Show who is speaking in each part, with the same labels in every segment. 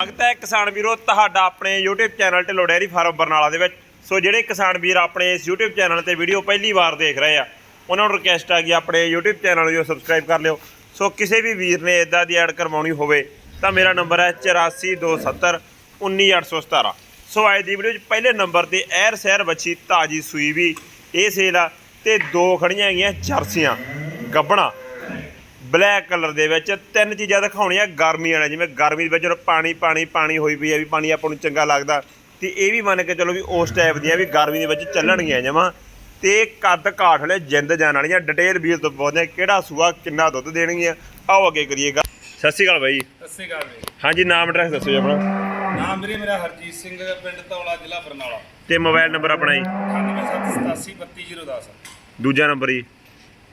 Speaker 1: ਸਵਾਗਤ ਹੈ ਕਿਸਾਨ ਵੀਰੋ ਤੁਹਾਡਾ ਆਪਣੇ YouTube channel Dhillon dairy farm Barnala ਦੇ ਵਿੱਚ। ਸੋ ਜਿਹੜੇ ਕਿਸਾਨ ਵੀਰ ਆਪਣੇ ਇਸ YouTube ਚੈਨਲ ਤੇ ਵੀਡੀਓ ਪਹਿਲੀ ਵਾਰ ਦੇਖ ਰਹੇ ਆ, ਉਹਨਾਂ ਨੂੰ ਰਿਕਵੈਸਟ ਆ ਕਿ ਆਪਣੇ YouTube ਚੈਨਲ ਨੂੰ ਸਬਸਕ੍ਰਾਈਬ ਕਰ ਲਿਓ। ਸੋ ਕਿਸੇ ਵੀ ਵੀਰ ਨੇ ਇਦਾਂ ਦੀ ਐਡ ਕਰਵਾਉਣੀ ਹੋਵੇ ਤਾਂ ਮੇਰਾ ਨੰਬਰ ਹੈ 8427 19817 ਸੋ ਅੱਜ ਦੀ ਵੀਡੀਓ 'ਚ ਪਹਿਲੇ ਨੰਬਰ ਤੇ ਐਰ ਸਹਿਰ ਬੱਚੀ ਤਾਜੀ ਸੂਈ ਵੀ, ਇਹ ਸੇਲ ਆ ਤੇ ਦੋ ਖੜੀਆਂ ਹੈਗੀਆਂ ਜਰਸੀਆਂ, ਗੱਬਣਾ। ਬਲੈਕ ਕਲਰ ਦੇ ਵਿੱਚ ਤਿੰਨ ਚੀਜ਼ਾਂ ਦਿਖਾਉਣੀਆਂ ਗਰਮੀ ਵਾਲੇ ਜਿਵੇਂ ਗਰਮੀ ਦੇ ਵਿੱਚ ਜਦੋਂ ਪਾਣੀ ਪਾਣੀ ਪਾਣੀ ਹੋਈ ਪਈ ਹੈ ਵੀ ਪਾਣੀ ਆਪਾਂ ਨੂੰ ਚੰਗਾ ਲੱਗਦਾ ਤੇ ਇਹ ਵੀ ਮੰਨ ਕੇ ਚਲੋ ਵੀ ਉਸ ਟਾਈਪ ਦੀਆਂ ਵੀ ਗਰਮੀ ਦੇ ਵਿੱਚ ਚੱਲਣਗੀਆਂ ਜਮਾਂ। ਤੇ ਕੱਦ ਕਾਠ ਵਾਲੇ ਜਿੰਦ ਜਾਨ ਵਾਲੀਆਂ ਡਿਟੇਲ ਵੀਲ ਤੋਂ ਪੁੱਛਦੇ ਕਿਹੜਾ ਸੂਆ ਕਿੰਨਾ ਦੁੱਧ ਦੇਣਗੀਆਂ। ਆਓ ਅੱਗੇ ਕਰੀਏਗਾ ਸਤਿ ਸ਼੍ਰੀ ਅਕਾਲ ਬਾਈ।
Speaker 2: ਸਤਿ ਸ਼੍ਰੀ ਅਕਾਲ ਜੀ।
Speaker 1: ਹਾਂਜੀ ਨਾਮ ਐਡਰੈਸ ਦੱਸੋ ਜੀ ਆਪਣਾ।
Speaker 2: ਨਾਮ ਵੀਰੇ ਮੇਰਾ ਹਰਜੀਤ ਸਿੰਘ ਪਿੰਡ ਧੌਲਾ ਜ਼ਿਲ੍ਹਾ ਬਰਨਾਲਾ।
Speaker 1: ਤੇ ਮੋਬਾਈਲ ਨੰਬਰ ਆਪਣਾ ਜੀ।
Speaker 2: 9787832010
Speaker 1: ਦੂਜਾ ਨੰਬਰ ਜੀ।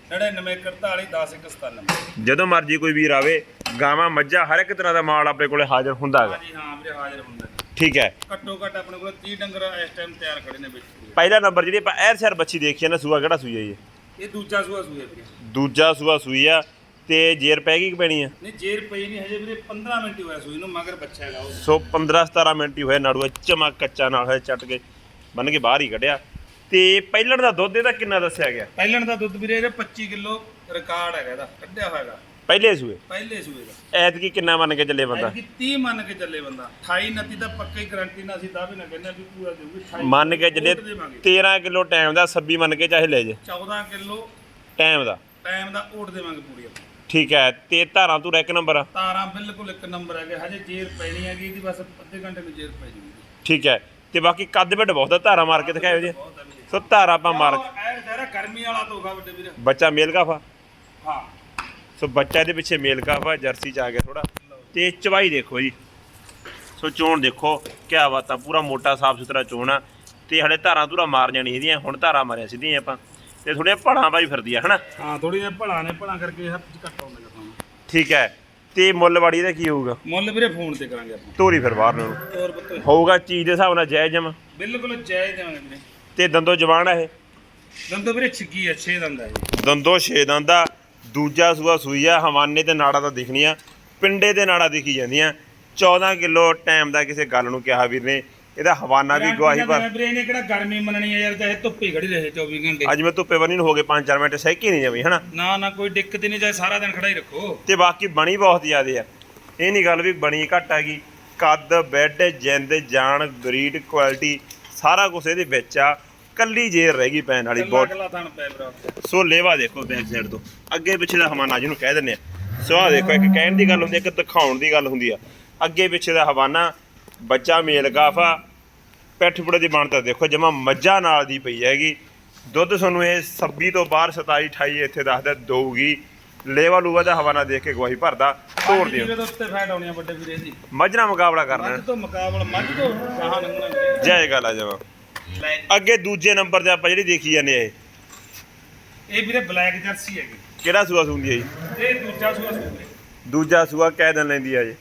Speaker 2: 9941109197
Speaker 1: ਜਦੋਂ ਮਰਜ਼ੀ ਕੋਈ ਵੀਰ ਆਵੇ ਗਾਵਾਂ ਮੱਝਾਂ ਹਰ ਇੱਕ ਤਰ੍ਹਾਂ ਦਾ ਮਾਲ ਆਪਣੇ ਕੋਲੇ ਹਾਜ਼ਰ ਹੁੰਦਾ ਹੈਗਾ।
Speaker 2: ਹਾਂਜੀ ਹਾਂ ਵੀਰੇ ਹਾਜ਼ਰ ਹੁੰਦਾ ਜੀ।
Speaker 1: ਠੀਕ ਹੈ।
Speaker 2: ਘੱਟੋ ਘੱਟ ਆਪਣੇ ਕੋਲ 30 ਡੰਗਰ ਇਸ ਟਾਈਮ ਤਿਆਰ ਖੜੇ ਨੇ ਵਿੱਚ।
Speaker 1: ਪਹਿਲਾ ਨੰਬਰ ਜਿਹੜੀ ਆਪਾਂ ਐਰ ਸੈਰ ਬੱਚੀ ਦੇਖੀ ਨਾ ਸੂਆ ਕਿਹੜਾ ਸੂਈ ਹੈ ਜੀ?
Speaker 2: ਇਹ ਦੂਜਾ ਸੂਆ ਸੂਏ ਵੀਰੇ।
Speaker 1: ਦੂਜਾ ਸੂਆ ਸੂਈ ਆ ਤੇ ਜੇਰ ਪੈ ਗਈ ਕਿ ਪੈਣੀ ਆ?
Speaker 2: ਨਹੀਂ ਜੇਰ ਪਈ ਨਹੀਂ ਹਜੇ ਵੀਰੇ 15 ਮਿੰਟ ਹੀ ਹੋਇਆ ਸੂਈ ਨੂੰ ਮਗਰ ਬੱਚਾ ਹੈਗਾ ਉਹ।
Speaker 1: ਸੋ 15 17 ਮਿੰਟ ਹੀ ਹੋਏ ਨਾੜੂਆ ਚਮਕ ਕੱਚਾ ਨਾਲ ਹੈ ਚੱਟ ਕੇ ਬੰਨ ਕੇ ਬਾਹਰ ਹੀ ਕੱਢਿਆ। ਤੇ ਪਹਿਲਣ ਦਾ ਦੁੱਧ ਇਹਦਾ ਕਿੰਨਾ ਦੱਸਿਆ ਗਿਆ?
Speaker 2: ਪਹਿਲਣ ਦਾ ਦੁੱਧ ਵੀਰੇ ਇਹਦੇ 25 ਕਿਲੋ ਰਿਕਾਰਡ ਹੈਗਾ ਇਹਦਾ ਕੱਢਿਆ ਹੋਇਆ ਹੈਗਾ
Speaker 1: ਪਹਿਲੇ ਸੂਏ?
Speaker 2: ਪਹਿਲੇ ਸੂਏ ਦਾ।
Speaker 1: ਐਤਕੀ ਕਿੰਨਾ ਮੰਨ ਕੇ ਚੱਲੇ ਬੰਦਾ?
Speaker 2: ਐਤਕੀ 30 ਮੰਨ ਕੇ ਚੱਲੇ ਬੰਦਾ। 28 29 ਤਾਂ ਪੱਕੀ ਗਾਰੰਟੀ ਨਾਲ ਅਸੀਂ ਦਾਅਵੇ ਨਾਲ ਕਹਿੰਦੇ ਆ ਵੀ ਪੂਰਾ ਦੇਊਗੀ 28
Speaker 1: ਮੰਨ ਕੇ ਚੱਲੇ
Speaker 2: ਛੋਟ ਦੇਵਾਂਗੇ।
Speaker 1: 13 ਕਿਲੋ ਟਾਈਮ ਦਾ 26 ਮੰਨ ਕੇ ਚਾਹੇ ਲੈ ਜੇ।
Speaker 2: 14 ਕਿਲੋ
Speaker 1: ਟਾਈਮ ਦਾ।
Speaker 2: ਟਾਈਮ ਦਾ ਓਟ ਦੇਵਾਂਗੇ ਪੂਰੀ।
Speaker 1: ਠੀਕ ਹੈ ਤੇ ਧਾਰਾਂ ਤੂੰ ਇੱਕ ਨੰਬਰ ਆ।
Speaker 2: ਤਾਰਾਂ ਬਿਲਕੁਲ ਇੱਕ ਨੰਬਰ ਹੈਗੇ ਹਜੇ ਜੇਰ ਪੈਣੀ ਹੈਗੀ ਇਹਦੀ ਬਸ ਅੱਧੇ ਘੰਟੇ ਨੂੰ ਜੇਰ ਪੈ ਜੂਗੀ।
Speaker 1: ਠੀਕ ਹੈ ਤੇ ਬਾਕੀ ਕੱਦ ਵੱਡ ਬਹੁਤ ਆ ਧਾਰਾਂ ਮਾਰ ਕੇ ਦਿਖਾਇਓ ਜੀ।
Speaker 2: ਬਹੁਤ ਹੈ ਵੀਰੇ
Speaker 1: ਸੋ ਧਾਰਾਂ ਆਪਾਂ ਮਾਰ
Speaker 2: ਐ ਸਾਰਾ ਗਰਮੀ ਵਾਲਾ ਤੋਹਫਾ ਵੱਡੇ ਵੀਰੇ।
Speaker 1: ਬੱਚਾ ਮੇਲ ਕਾਫਾ?
Speaker 2: ਹਾਂ।
Speaker 1: ਸੋ ਬੱਚਾ ਇਹਦੇ ਪਿੱਛੇ ਮੇਲ ਕਾਫਾ ਜਰਸੀ ਚ ਆ ਗਿਆ ਥੋੜਾ ਤੇ ਚਵਾਈ ਦੇਖੋ ਜੀ। ਸੋ ਚੋਣ ਦੇਖੋ ਕਿਆ ਬਾਤ ਆ ਪੂਰਾ ਮੋਟਾ ਸਾਫ਼ ਸੁਥਰਾ ਚੋਣ ਆ। ਤੇ ਹਲੇ ਧਾਰਾਂ ਧੂਰਾ ਮਾਰ ਜਾਣੀ ਇਹਦੀਆਂ ਹੁਣ ਧਾਰਾਂ ਮਾਰਿਆ ਸਿੱਧੀਆਂ ਆਪਾਂ। ਤੇ ਥੋੜੀਆਂ ਪੜਾਂ ਬਾਈ ਫਿਰਦੀ ਆ ਹਨਾ?
Speaker 2: ਹਾਂ ਥੋੜੀ ਜਿਹੀ ਨੇ ਭਲਾ ਕਰਕੇ ਹੱਥ ਚ ਘੱਟ ਆਉਂਦਾ ਆਪਾਂ
Speaker 1: ਠੀਕ ਹੈ। ਤੇ ਮੁੱਲ ਵਾੜੀ ਦਾ ਕੀ ਹੋਊਗਾ?
Speaker 2: ਮੁੱਲ ਵੀਰੇ ਫੋਨ ਤੇ ਕਰਾਂਗੇ ਆਪਾਂ।
Speaker 1: ਤੋਰੀ ਫਿਰ ਬਾਹਰ ਨੂੰ। ਹੋਊਗਾ ਚੀਜ਼ ਦੇ ਹਿਸਾਬ ਨਾਲ ਜਾਇਜ਼ ਜਮ
Speaker 2: ਬਿਲਕੁਲ ਜਾਇਜ਼ ਦੇਵਾਂਗੇ ਵੀਰੇ।
Speaker 1: ਤੇ ਦੰਦੋ ਜਵਾਨ ਆ ਇਹ?
Speaker 2: ਦੰਦੋ ਵੀਰੇ ਛਿੱਗੀ ਅੱਛੇ ਦੰਦ ਹੈ
Speaker 1: ਦੰਦੋ ਛੇ ਦੰਦਾ ਦੂਜਾ ਸੂਆ ਸੂਈ ਆ ਹਵਾਨੇ ਤੇ ਨਾੜਾ ਤਾਂ ਦਿਖਣੀਆਂ ਪਿੰਡੇ ਤੇ ਨਾੜਾ ਦਿਖੀ ਜਾਂਦੀਆਂ। 14 ਕਿਲੋ ਟਾਈਮ ਦਾ ਕਿਸੇ ਗੱਲ ਨੂੰ ਕਿਹਾ ਵੀਰ ਨੇ। ਇਹਦਾ ਹਵਾਨਾ ਵੀ ਗਵਾਹੀ ਪਰ
Speaker 2: ਵੀਰੇ ਨੇ ਕਿਹੜਾ ਗਰਮੀ ਮੰਨਣੀ ਹੈ ਯਾਰ ਚਾਹੇ ਧੁੱਪੇ ਖੜੀ ਰਹੇ 24 ਘੰਟੇ।
Speaker 1: ਅੱਜ ਮੈਂ ਧੁੱਪੇ ਬੰਨੀ ਨੂੰ ਹੋ ਗਏ 5-4 ਮਿੰਟ ਸਹਿਕੀ ਨਹੀਂ ਜਮੀ ਹਨਾ?
Speaker 2: ਨਾ ਨਾ ਕੋਈ ਦਿੱਕਤ ਹੀ ਨਹੀਂ ਚਾਹੇ ਸਾਰਾ ਦਿਨ ਖੜਾ ਹੀ ਰੱਖੋ।
Speaker 1: ਤੇ ਬਾਕੀ ਬਣੀ ਬਹੁਤ ਜ਼ਿਆਦੇ ਆ। ਇਹ ਨਹੀਂ ਗੱਲ ਵੀ ਬਣੀ ਘੱਟ ਹੈਗੀ ਕੱਦ ਬੈੱਡ ਜਿੰਦ ਜਾਨ ਬਰੀਡ ਕੁਆਲਿਟੀ ਸਾਰਾ ਕੁਝ ਇਹਦੇ ਵਿੱਚ ਆ। ਕੱਲੀ ਜੇਰ ਰਹਿ ਗਈ ਪੈਣ ਵਾਲੀ ਬਹੁਤ।
Speaker 2: ਥਣ ਪੈ
Speaker 1: ਸੋ ਲੇਵਾ ਦੇਖੋ ਬੈਕ ਸਾਈਡ ਤੋਂ। ਅੱਗੇ ਪਿੱਛੇ ਦਾ ਹਵਾਨਾ ਜਿਹਨੂੰ ਕਹਿ ਦਿੰਦੇ ਆ। ਸੋ ਆ ਦੇਖੋ ਇੱਕ ਕਹਿਣ ਦੀ ਗੱਲ ਹੁੰਦੀ ਆ ਇੱਕ ਦਿਖਾਉਣ ਦੀ ਗੱਲ ਹੁੰਦੀ ਆ। ਅੱਗੇ ਪਿੱਛੇ ਦਾ ਹਵਾਨਾ ਬੱਚਾ ਮੇਲ ਗਾਫਾ ਪੈਠ ਪੁੜੇ ਦੀ ਬਣਤਾ ਦੇਖੋ ਜਮਾ ਮੱਝਾਂ ਨਾਲ ਦੀ ਪਈ ਹੈਗੀ। ਦੁੱਧ ਤੁਹਾਨੂੰ ਇਹ 26 ਤੋਂ ਬਾਹਰ 27 28 ਇੱਥੇ ਦੱਸਦਾ ਦਊਗੀ। ਲੇਵਾ ਲੂਵਾ ਦਾ ਹਵਾਨਾ ਦੇਖ ਕੇ ਗਵਾਹੀ ਭਰਦਾ ਤੋੜ ਦਿਓ।
Speaker 2: ਵੀਰੇ ਦੇ ਉੱਤੇ ਫੈਟ ਆਉਣੀ ਆ ਵੱਡੇ ਵੀਰੇ ਦੀ
Speaker 1: ਮੱਝ ਨਾਲ ਮੁਕਾਬਲਾ ਕਰਨਾ।
Speaker 2: ਮੱਝ ਤੋਂ ਮੁਕਾਬਲਾ ਮੱਝ ਤੋਂ ਗਾਹਾਂ ਲੰਘਣਾ।
Speaker 1: ਜੈ ਗੱਲ ਆ ਜਮਾ। ਅੱਗੇ ਦੂਜੇ ਨੰਬਰ ਤੇ ਆਪਾਂ ਜਿਹੜੀ ਦੇਖੀ ਜਾਂਦੇ ਆ ਇਹ।
Speaker 2: ਇਹ ਵੀਰੇ ਬਲੈਕ ਜਰਸੀ ਹੈਗੀ।
Speaker 1: ਕਿਹੜਾ ਸੂਆ ਸੁੰਦੀ ਹੈ ਜੀ?
Speaker 2: ਇਹ ਦੂਜਾ ਸੂਆ ਸੂਆ
Speaker 1: ਦੂਜਾ ਸੂਆ ਕਹਿ ਦਿਨ ਲੈਂਦੀ ਆ ਜੀ।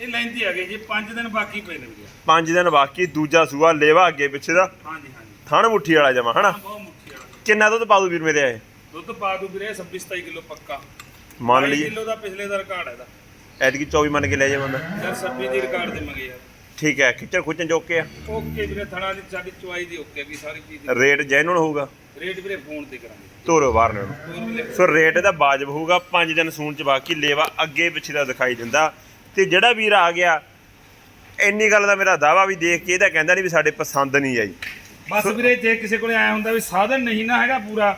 Speaker 2: ਇਹ ਲੈਂਦੀ ਹੈਗੇ ਜੀ 5 ਦਿਨ ਬਾਕੀ ਪਏ ਨੇ ਵੀਰੇ।
Speaker 1: ਪੰਜ ਦਿਨ ਬਾਕੀ ਦੂਜਾ ਸੂਆ ਲੇਵਾ ਅੱਗੇ ਪਿੱਛੇ ਦਾ।
Speaker 2: ਹਾਂਜੀ ਹਾਂਜੀ।
Speaker 1: ਥਣ ਮੁੱਠੀ ਵਾਲਾ ਜਮਾ ਹਨਾ?
Speaker 2: ਬਹੁਤ ਮੁੱਠੀ ਵਾਲਾ।
Speaker 1: ਕਿੰਨਾ ਦੁੱਧ ਪਾ ਦੂ ਵੀਰ ਮੇਰੇ ਇਹ?
Speaker 2: ਦੁੱਧ ਪਾ ਦੂ ਵੀਰੇ 26 27 ਕਿਲੋ ਪੱਕਾ।
Speaker 1: ਮੰਨ ਲਈ।
Speaker 2: ਕਿਲੋ ਦਾ ਪਿਛਲੇ ਦਾ ਰਿਕਾਰਡ ਹੈ ਇਹਦਾ।
Speaker 1: ਐਤਕੀ 24 ਮੰਨ ਕੇ ਲੈ ਜਾ ਬੰਦਾ।
Speaker 2: ਯਾਰ 26 ਦੀ ਰਿਕਾਰਡ ਦੇਵਾਂਗੇ ਯਾਰ।
Speaker 1: ਠੀਕ ਹੈ ਖਿੱਚਣ ਖੁੱਚਣ ਜੋਕੇ ਆ?
Speaker 2: ਓਕੇ ਵੀਰੇ ਥਣਾ ਦੀ ਸਾਡੀ ਚੁਆਈ ਦੀ ਓਕੇ ਕੀ ਸਾਰੀ ਚੀਜ਼ ਦੀ।
Speaker 1: ਰੇਟ ਜੈਨੂਨ ਹੋਊਗਾ?
Speaker 2: ਰੇਟ ਵੀਰੇ ਫੋਨ ਤੇ ਕਰਾਂਗੇ।
Speaker 1: ਤੋਰੋ ਬਾਹਰ ਨੂੰ।
Speaker 2: ਹੋਰ ਵੀਰੇ।
Speaker 1: ਸੋ ਰੇਟ ਇਹਦਾ ਵਾਜਬ ਹੋਊਗਾ 5 ਦਿਨ ਸੂਣ ਚ ਬਾਕੀ ਲੇਵਾ ਅੱਗੇ ਪਿੱਛੇ ਦਾ ਦਿਖਾਈ ਦਿੰਦਾ। ਤੇ ਜਿਹੜਾ ਵੀਰ ਆ ਗਿਆ ਇੰਨੀ ਗੱਲ ਦਾ ਮੇਰਾ ਦਾਵਾ ਵੀ ਦੇਖ ਕੇ ਇਹ ਤਾਂ ਕਹਿੰਦਾ ਨਹੀਂ ਵੀ ਸਾਡੇ ਪਸੰਦ ਨਹੀਂ ਆਈ।
Speaker 2: ਬਸ ਵੀਰੇ ਜੇ ਕਿਸੇ ਕੋਲੇ ਆਇਆ ਹੁੰਦਾ ਵੀ ਸਾਧਨ ਨਹੀਂ ਨਾ ਹੈਗਾ ਪੂਰਾ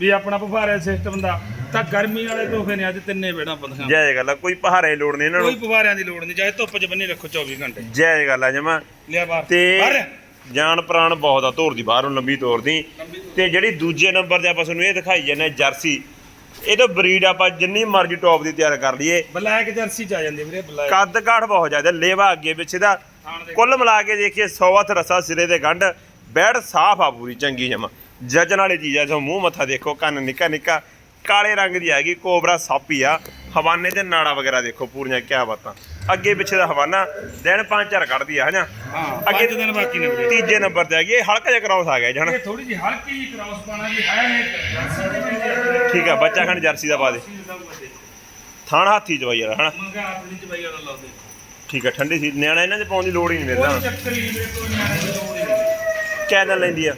Speaker 2: ਵੀ ਆਪਣਾ ਪਫਾਰੇ ਸਿਸਟਮ ਦਾ ਤਾਂ ਗਰਮੀ ਵਾਲੇ ਤੋਹਫੇ ਨੇ ਅੱਜ ਤਿੰਨੇ ਬੇੜਾਂ ਬੰਦੀਆਂ
Speaker 1: ਜੈ ਗੱਲ ਆ ਕੋਈ ਪਹਾੜੇ ਲੋੜ ਨਹੀਂ ਇਹਨਾਂ
Speaker 2: ਕੋਈ
Speaker 1: ਨੂੰ
Speaker 2: ਪਵਾਰਿਆਂ ਦੀ ਲੋੜ ਨਹੀਂ ਚਾਹੇ ਧੁੱਪ 'ਚ ਬੰਨੀ ਰੱਖੋ 24 ਘੰਟੇ।
Speaker 1: ਜੈ ਗੱਲ ਆ ਜਮਾ।
Speaker 2: ਲਿਆ ਬਾਹਰ।
Speaker 1: ਤੇ
Speaker 2: ਬਾਹਰ।
Speaker 1: ਜਾਨ ਪ੍ਰਾਣ ਬਹੁਤ ਆ ਧੋਰ ਦੀ ਬਾਹਰ ਨੂੰ ਲੰਬੀ ਤੋਰ ਦੀ।
Speaker 2: ਲੰਬੀ ਤੋਰ।
Speaker 1: ਤੇ ਜਿਹੜੀ ਦੂਜੇ ਨੰਬਰ ਤੇ ਆਪਾਂ ਤੁਹਾਨੂੰ ਇਹ ਦਿਖਾਈ ਜਾਂਦੇ ਜਰਸੀ। ਇਹ ਤਾਂ ਬਰੀਡ ਆਪਾਂ ਜਿੰਨੀ ਮਰਜ਼ੀ ਟੌਪ ਦੀ ਤਿਆਰ ਕਰ ਲਈਏ।
Speaker 2: ਬਲੈਕ ਜਰਸੀ ਚ ਆ ਜਾਂਦੀ ਵੀਰੇ ਬਲੈਕ।
Speaker 1: ਕੱਦ ਕਾਠ ਬਹੁਤ ਜ਼ਿਆਦਾ ਲੇਵਾ ਅੱਗੇ ਪਿੱਛੇ ਦਾ।
Speaker 2: ਥਾਣ ਦੇ
Speaker 1: ਕੁੱਲ ਮਿਲਾ ਕੇ ਦੇਖੀਏ 100 ਹੱਥ ਰਸਾ ਸਿਰੇ ਦੇ ਗੰਢ। ਬੈੜ ਸਾਫ਼ ਆ ਪੂਰੀ ਚੰਗੀ ਜਮਾ। ਜੱਜਣ ਵਾਲੀ ਚੀਜ਼ ਆ ਜੋ ਮੂੰਹ ਮੱਥਾ ਦੇਖੋ ਕੰਨ ਨਿੱਕਾ ਨਿੱਕਾ ਕਾਲੇ ਰੰਗ ਦੀ ਹੈਗੀ ਕੋਬਰਾ ਸਾਪੀ ਆ। ਹਵਾਨੇ ਤੇ ਨਾੜਾ ਵਗੈਰਾ ਦੇਖੋ ਪੂਰੀਆਂ ਕਿਆ ਬਾਤਾਂ। ਅੱਗੇ ਪਿੱਛੇ ਦਾ ਹਵਾਨਾ ਦਿਨ ਪੰਜ ਚਾਰ ਕੱਢਦੀ ਆ ਹਨਾ?
Speaker 2: ਹਾਂ
Speaker 1: ਅੱਗੇ-
Speaker 2: ਦਿਨ ਬਾਕੀ ਨੇ ਵੀਰੇ।
Speaker 1: ਤੀਜੇ ਨੰਬਰ ਤੇ ਇਹ ਹਲਕਾ ਜਿਹਾ ਕ੍ਰਾਸ ਆ ਗਿਆ ਜੀ ਹਨਾ?
Speaker 2: ਇਹ ਥੋੜੀ ਜਿਹੀ ਹਲਕੀ ਜਿਹੀ ਕ੍ਰਾਸ ਪਾਣਾ ਵੀ ਹੈ
Speaker 1: ਠੀਕ ਆ ਬੱਚਾ ਖਣ ਜਰਸੀ ਦਾ ਪਾ ਦੇ। ਥਾਣ ਹਾਥੀ ਜਵਾਈ ਵਾਲਾ ਹਨਾ?
Speaker 2: ਮੰਗਾ ਵਾਲਾ ਦੇ।
Speaker 1: ਠੀਕ ਹੈ ਠੰਡੀ ਸੀ ਨਿਆਣਾ ਇਹਨਾਂ ਦੇ ਪਾਉਣ ਦੀ ਲੋੜ ਹੀ ਨਹੀਂ
Speaker 2: ਕੋਈ
Speaker 1: ਦਿੰਦਾ
Speaker 2: ਚੱਕਰ ਹੀ ਨਹੀਂ ਵੀਰੇ ਕੋਈ ਨਿਆਣੇ ਦੀ ਲੋੜ ਹੀ ਨਹੀਂ।
Speaker 1: ਕਿੰਨਾ ਲੈਂਦੀ ਆ?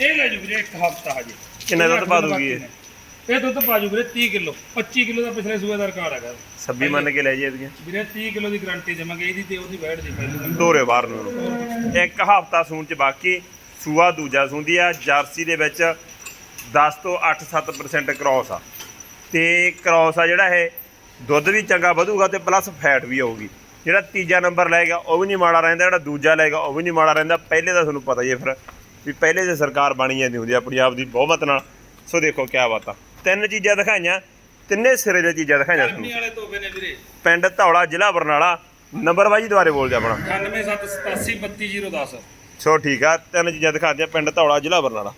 Speaker 2: ਇਹ ਲੈ ਜੂ ਵੀਰੇ ਇੱਕ ਹਫਤਾ ਹਜੇ।
Speaker 1: ਕਿੰਨਾ ਦੁੱਧ ਪਾ ਦੂਗੀ ਇਹ?
Speaker 2: ਇਹ ਦੁੱਧ ਪਾ ਜੂ ਵੀਰੇ 30 ਕਿਲੋ 25 ਕਿਲੋ ਦਾ ਪਿਛਲੇ ਸੂਏ ਦਾ ਰਿਕਾਰਡ ਹੈਗਾ।
Speaker 1: ਸੱਬੀ ਮੰਨ ਕੇ ਲੈ ਜੀ ਇਹਦੀਆਂ।
Speaker 2: ਵੀਰੇ 30 ਕਿਲੋ ਦੀ ਗਾਰੰਟੀ ਦੇਵਾਂਗੇ ਇਹਦੀ ਤੇ ਉਹਦੀ ਵੈਟ ਦੀ ਪਹਿਲੀ
Speaker 1: ਦੋਰੇ ਬਾਹਰ ਨੂੰ। ਇੱਕ ਹਫਤਾ ਸੂਣ ਚ ਬਾਕੀ ਸੂਆ ਦੂਜਾ ਸੂੰਦੀ ਆ ਜਰਸੀ ਦੇ ਵਿੱਚ 10 ਤੋਂ 8-7% ਕ੍ਰਾਸ ਆ। ਤੇ ਕ੍ਰਾਸ ਆ ਜਿਹੜਾ ਇਹ ਦੁੱਧ ਵੀ ਚੰਗਾ ਵਧੂਗਾ ਤੇ ਪਲੱਸ ਫੈਟ ਵੀ ਆਊਗੀ ਜਿਹੜਾ ਤੀਜਾ ਨੰਬਰ ਲੈ ਗਿਆ ਉਹ ਵੀ ਨਹੀਂ ਮਾੜਾ ਰਹਿੰਦਾ ਜਿਹੜਾ ਦੂਜਾ ਲੈ ਗਿਆ ਉਹ ਵੀ ਨਹੀਂ ਮਾੜਾ ਰਹਿੰਦਾ। ਪਹਿਲੇ ਦਾ ਤੁਹਾਨੂੰ ਪਤਾ ਹੀ ਹੈ ਫਿਰ ਵੀ ਪਹਿਲੇ ਦੇ ਸਰਕਾਰ ਬਣੀ ਜਾਂਦੀ ਹੁੰਦੀ ਆ ਆਪਣੀ ਆਪ ਦੀ ਬਹੁਮਤ ਨਾਲ। ਸੋ ਦੇਖੋ ਕਿਆ ਬਾਤਾਂ। ਤਿੰਨ ਚੀਜ਼ਾਂ ਦਿਖਾਈਆਂ ਤਿੰਨੇ ਸਿਰੇ ਦੀਆਂ ਚੀਜ਼ਾਂ ਦਿਖਾਈਆਂ ਤੁਹਾਨੂੰ
Speaker 2: ਵਾਲੇ ਤੋਹਫੇ ਨੇ ਵੀਰੇ।
Speaker 1: ਪਿੰਡ ਧੌਲਾ ਜ਼ਿਲ੍ਹਾ ਬਰਨਾਲਾ ਨੰਬਰ ਬਾਈ ਦੁਆਰੇ ਬੋਲ ਜਾ ਆਪਣਾ।
Speaker 2: 9787 32010
Speaker 1: ਸੋ ਠੀਕ ਆ ਤਿੰਨ ਚੀਜ਼ਾਂ ਦਿਖਾ ਦਿਆਂ ਪਿੰਡ ਧੌਲਾ ਜ਼ਿਲ੍ਹਾ ਬਰਨਾਲਾ।